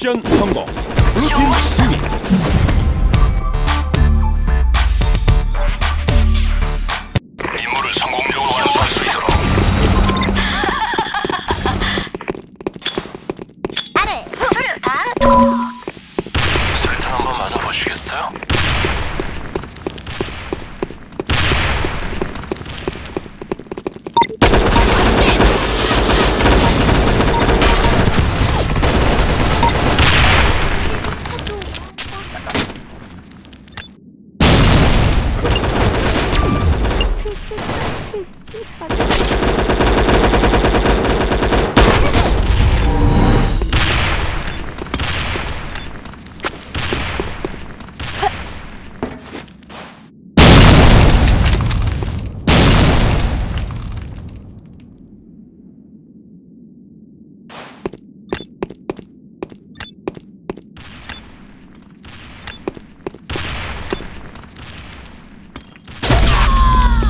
미션 성공. 블루팀 승리. 임무를 성공적으로 완수할 수 있도록 아래 수류탄 수류탄 한번 맞아보시겠어요?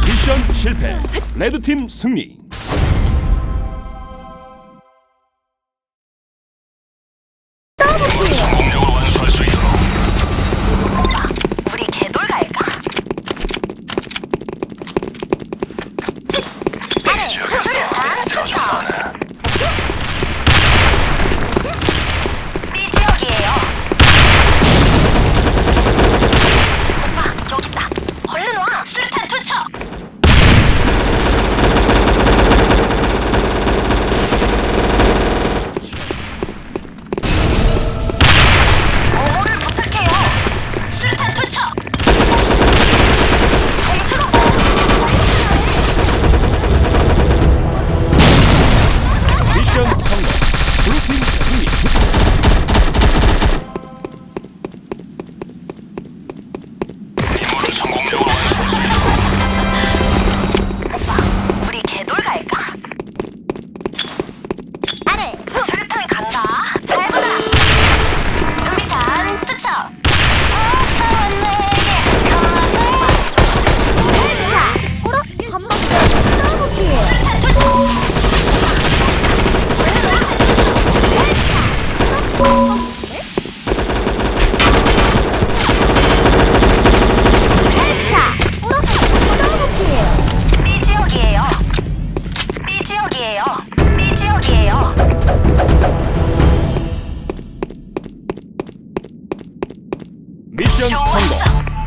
미션 실패. 레드팀 승리.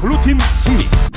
블루팀 승리.